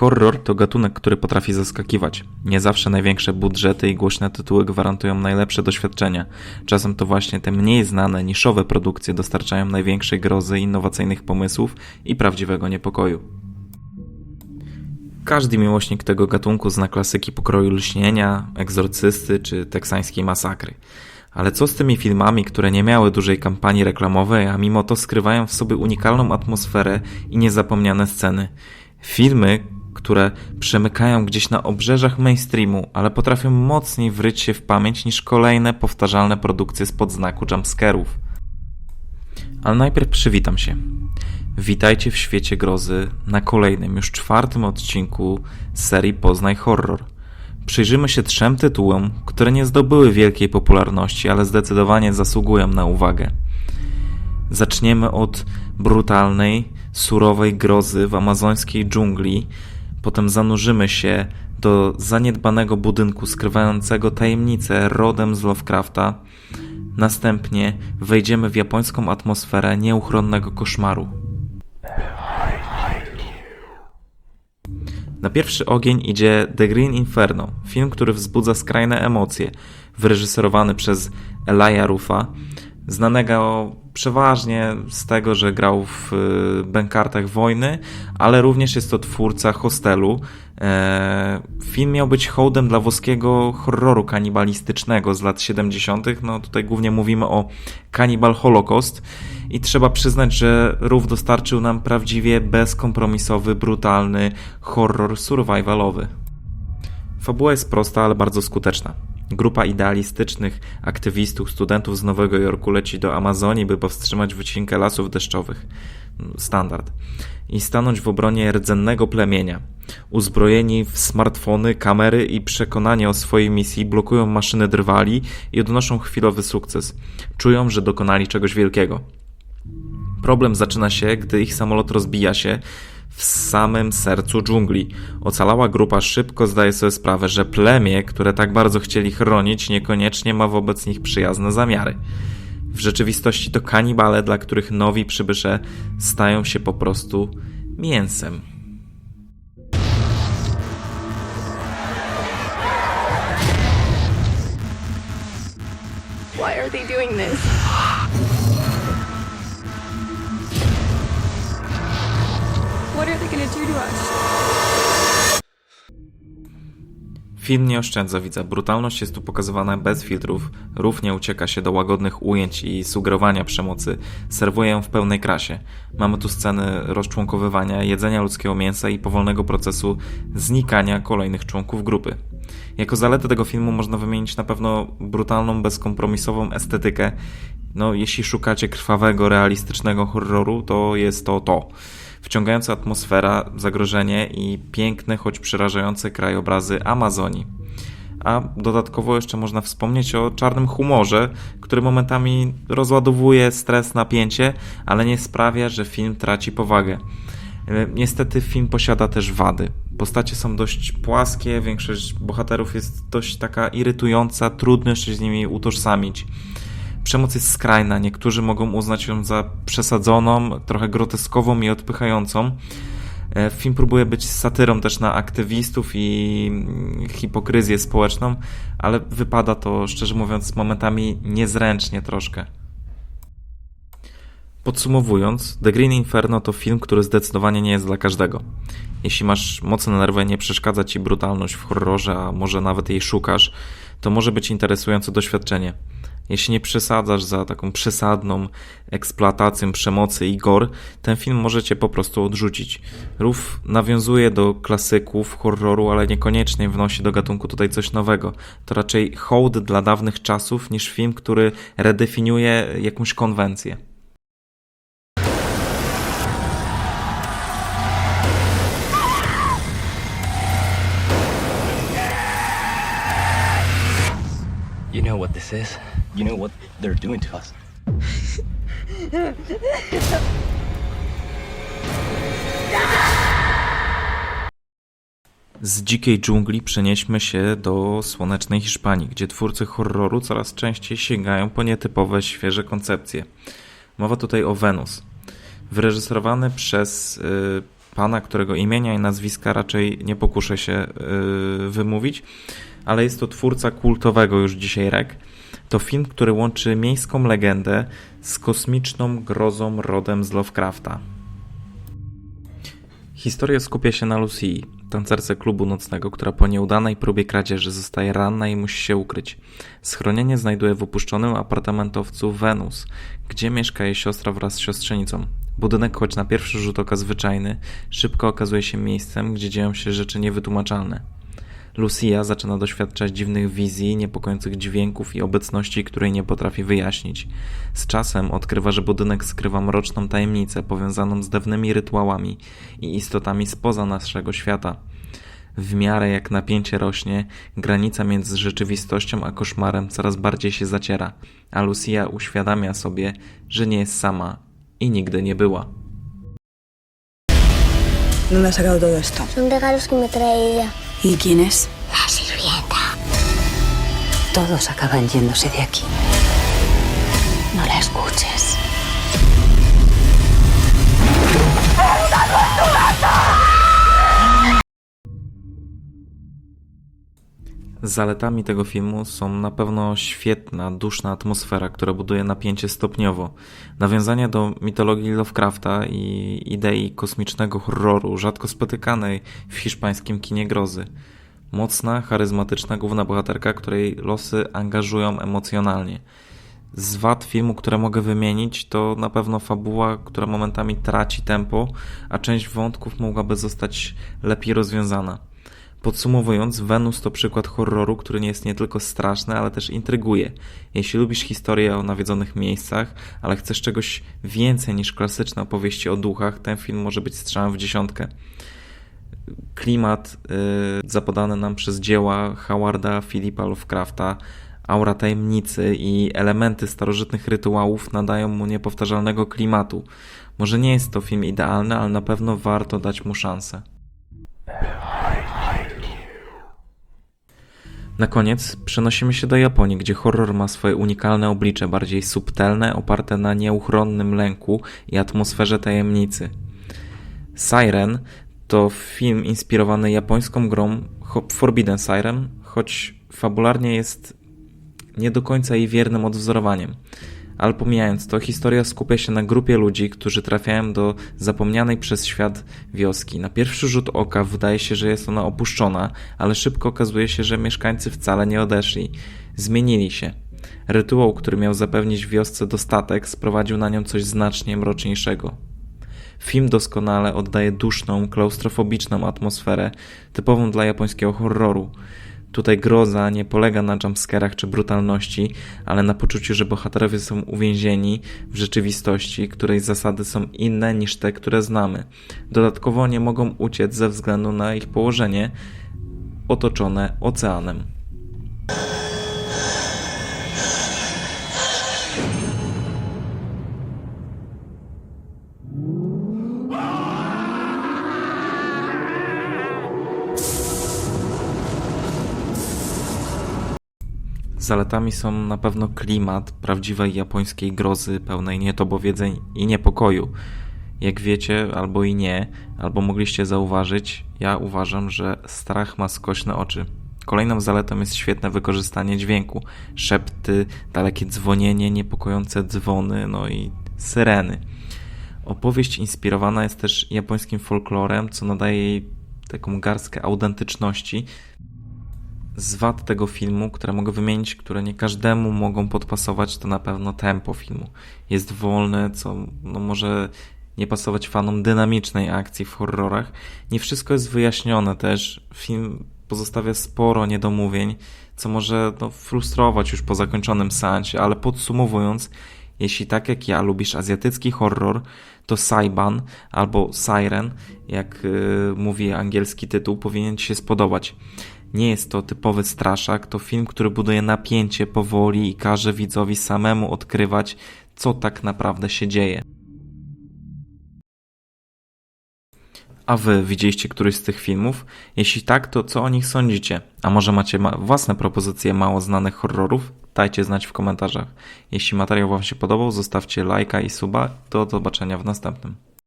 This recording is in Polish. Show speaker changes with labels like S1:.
S1: Horror to gatunek, który potrafi zaskakiwać. Nie zawsze największe budżety i głośne tytuły gwarantują najlepsze doświadczenia. Czasem to właśnie te mniej znane, niszowe produkcje dostarczają największej grozy, innowacyjnych pomysłów i prawdziwego niepokoju. Każdy miłośnik tego gatunku zna klasyki pokroju lśnienia, egzorcysty czy teksańskiej masakry. Ale co z tymi filmami, które nie miały dużej kampanii reklamowej, a mimo to skrywają w sobie unikalną atmosferę i niezapomniane sceny? Filmy, które przemykają gdzieś na obrzeżach mainstreamu, ale potrafią mocniej wryć się w pamięć niż kolejne powtarzalne produkcje spod znaku jumpscarów. Ale najpierw przywitam się. Witajcie w świecie grozy na kolejnym, już czwartym odcinku serii Poznaj Horror. Przyjrzymy się trzem tytułom, które nie zdobyły wielkiej popularności, ale zdecydowanie zasługują na uwagę. Zaczniemy od brutalnej, surowej grozy w amazońskiej dżungli, potem zanurzymy się do zaniedbanego budynku skrywającego tajemnicę rodem z Lovecrafta. Następnie wejdziemy w japońską atmosferę nieuchronnego koszmaru. Na pierwszy ogień idzie The Green Inferno, film, który wzbudza skrajne emocje, wyreżyserowany przez Elijah Ruffa, znanego przeważnie z tego, że grał w y, Bękartach Wojny, ale również jest to twórca Hostelu. E, Film miał być hołdem dla włoskiego horroru kanibalistycznego z lat 70. No tutaj głównie mówimy o Cannibal Holocaust i trzeba przyznać, że Ruf dostarczył nam prawdziwie bezkompromisowy, brutalny horror survivalowy. Fabuła jest prosta, ale bardzo skuteczna. Grupa idealistycznych aktywistów, studentów z Nowego Jorku leci do Amazonii, by powstrzymać wycinkę lasów deszczowych. Standard. I stanąć w obronie rdzennego plemienia. Uzbrojeni w smartfony, kamery i przekonanie o swojej misji, blokują maszyny drwali i odnoszą chwilowy sukces. Czują, że dokonali czegoś wielkiego. Problem zaczyna się, gdy ich samolot rozbija się w samym sercu dżungli. Ocalała grupa szybko zdaje sobie sprawę, że plemię, które tak bardzo chcieli chronić, niekoniecznie ma wobec nich przyjazne zamiary. W rzeczywistości to kanibale, dla których nowi przybysze stają się po prostu mięsem.
S2: Why are they doing this? What are they gonna do to us?
S1: Film nie oszczędza widza. Brutalność jest tu pokazywana bez filtrów. Rów nie ucieka się do łagodnych ujęć i sugerowania przemocy. Serwuje ją w pełnej krasie. Mamy tu sceny rozczłonkowywania, jedzenia ludzkiego mięsa i powolnego procesu znikania kolejnych członków grupy. Jako zaletę tego filmu można wymienić na pewno brutalną, bezkompromisową estetykę. No, jeśli szukacie krwawego, realistycznego horroru, to jest to to. Wciągająca atmosfera, zagrożenie i piękne, choć przerażające krajobrazy Amazonii. A dodatkowo jeszcze można wspomnieć o czarnym humorze, który momentami rozładowuje stres, napięcie, ale nie sprawia, że film traci powagę. E, Niestety film posiada też wady. Postacie są dość płaskie, większość bohaterów jest dość taka irytująca, trudno się z nimi utożsamić. Przemoc jest skrajna, niektórzy mogą uznać ją za przesadzoną, trochę groteskową i odpychającą. E, Film próbuje być satyrą też na aktywistów i mm, hipokryzję społeczną, ale wypada to, szczerze mówiąc, momentami niezręcznie troszkę. Podsumowując, The Green Inferno to film, który zdecydowanie nie jest dla każdego. Jeśli masz mocne nerwy, nie przeszkadza ci brutalność w horrorze, a może nawet jej szukasz, to może być interesujące doświadczenie. Jeśli nie przesadzasz za taką przesadną eksploatacją przemocy i gore, ten film możecie po prostu odrzucić. Rów nawiązuje do klasyków horroru, ale niekoniecznie wnosi do gatunku tutaj coś nowego. To raczej hołd dla dawnych czasów niż film, który redefiniuje jakąś konwencję.
S3: You know what this is. You know what they're doing to us.
S1: Z dzikiej dżungli przenieśmy się do słonecznej Hiszpanii, gdzie twórcy horroru coraz częściej sięgają po nietypowe, świeże koncepcje. Mowa tutaj o Venus. Wyreżyserowany przez y, pana, którego imienia i nazwiska raczej nie pokuszę się yy, wymówić, ale jest to twórca kultowego już dzisiaj rek. To film, który łączy miejską legendę z kosmiczną grozą rodem z Lovecrafta. Historia skupia się na Lucy, tancerce klubu nocnego, która po nieudanej próbie kradzieży zostaje ranna i musi się ukryć. Schronienie znajduje w opuszczonym apartamentowcu Venus, gdzie mieszka jej siostra wraz z siostrzenicą. Budynek, choć na pierwszy rzut oka zwyczajny, szybko okazuje się miejscem, gdzie dzieją się rzeczy niewytłumaczalne. Lucia zaczyna doświadczać dziwnych wizji, niepokojących dźwięków i obecności, której nie potrafi wyjaśnić. Z czasem odkrywa, że budynek skrywa mroczną tajemnicę powiązaną z dawnymi rytuałami i istotami spoza naszego świata. W miarę jak napięcie rośnie, granica między rzeczywistością a koszmarem coraz bardziej się zaciera, a Lucia uświadamia sobie, że nie jest sama i nigdy nie była.
S4: ¿Dónde has sacado todo esto?
S5: Son regalos que me trae ella.
S4: ¿Y quién es?
S5: La sirvienta.
S4: Todos acaban yéndose de aquí.
S5: No la escuches.
S1: Zaletami tego filmu są na pewno świetna, duszna atmosfera, która buduje napięcie stopniowo, nawiązania do mitologii Lovecrafta i idei kosmicznego horroru, rzadko spotykanej w hiszpańskim kinie grozy. Mocna, charyzmatyczna główna bohaterka, której losy angażują emocjonalnie. Z wad filmu, które mogę wymienić, to na pewno fabuła, która momentami traci tempo, a część wątków mogłaby zostać lepiej rozwiązana. Podsumowując, Venus to przykład horroru, który nie jest nie tylko straszny, ale też intryguje. Jeśli lubisz historię o nawiedzonych miejscach, ale chcesz czegoś więcej niż klasyczne opowieści o duchach, ten film może być strzałem w dziesiątkę. Klimat y, zapodany nam przez dzieła Howarda Philippa Lovecrafta, aura tajemnicy i elementy starożytnych rytuałów nadają mu niepowtarzalnego klimatu. Może nie jest to film idealny, ale na pewno warto dać mu szansę. Na koniec przenosimy się do Japonii, gdzie horror ma swoje unikalne oblicze, bardziej subtelne, oparte na nieuchronnym lęku i atmosferze tajemnicy. Siren to film inspirowany japońską grą Forbidden Siren, choć fabularnie jest nie do końca jej wiernym odwzorowaniem. Ale pomijając to, historia skupia się na grupie ludzi, którzy trafiają do zapomnianej przez świat wioski. Na pierwszy rzut oka wydaje się, że jest ona opuszczona, ale szybko okazuje się, że mieszkańcy wcale nie odeszli. Zmienili się. Rytuał, który miał zapewnić wiosce dostatek, sprowadził na nią coś znacznie mroczniejszego. Film doskonale oddaje duszną, klaustrofobiczną atmosferę, typową dla japońskiego horroru. Tutaj groza nie polega na jumpscarach czy brutalności, ale na poczuciu, że bohaterowie są uwięzieni w rzeczywistości, której zasady są inne niż te, które znamy. Dodatkowo nie mogą uciec ze względu na ich położenie otoczone oceanem. Zaletami są na pewno klimat prawdziwej japońskiej grozy, pełnej nietobowiedzeń i niepokoju. Jak wiecie, albo i nie, albo mogliście zauważyć, ja uważam, że strach ma skośne oczy. Kolejną zaletą jest świetne wykorzystanie dźwięku. Szepty, dalekie dzwonienie, niepokojące dzwony, no i syreny. Opowieść inspirowana jest też japońskim folklorem, co nadaje jej taką garstkę autentyczności, z wad tego filmu, które mogę wymienić, które nie każdemu mogą podpasować, to na pewno tempo filmu. Jest wolne, co no, może nie pasować fanom dynamicznej akcji w horrorach. Nie wszystko jest wyjaśnione też. Film pozostawia sporo niedomówień, co może no, frustrować już po zakończonym seansie, ale podsumowując, jeśli tak jak ja lubisz azjatycki horror, to Saiban albo Siren, jak yy, mówi angielski tytuł, powinien Ci się spodobać. Nie jest to typowy straszak, to film, który buduje napięcie powoli i każe widzowi samemu odkrywać, co tak naprawdę się dzieje. A wy widzieliście któryś z tych filmów? Jeśli tak, to co o nich sądzicie? A może macie ma własne propozycje mało znanych horrorów? Dajcie znać w komentarzach. Jeśli materiał Wam się podobał, zostawcie lajka i suba. Do zobaczenia w następnym.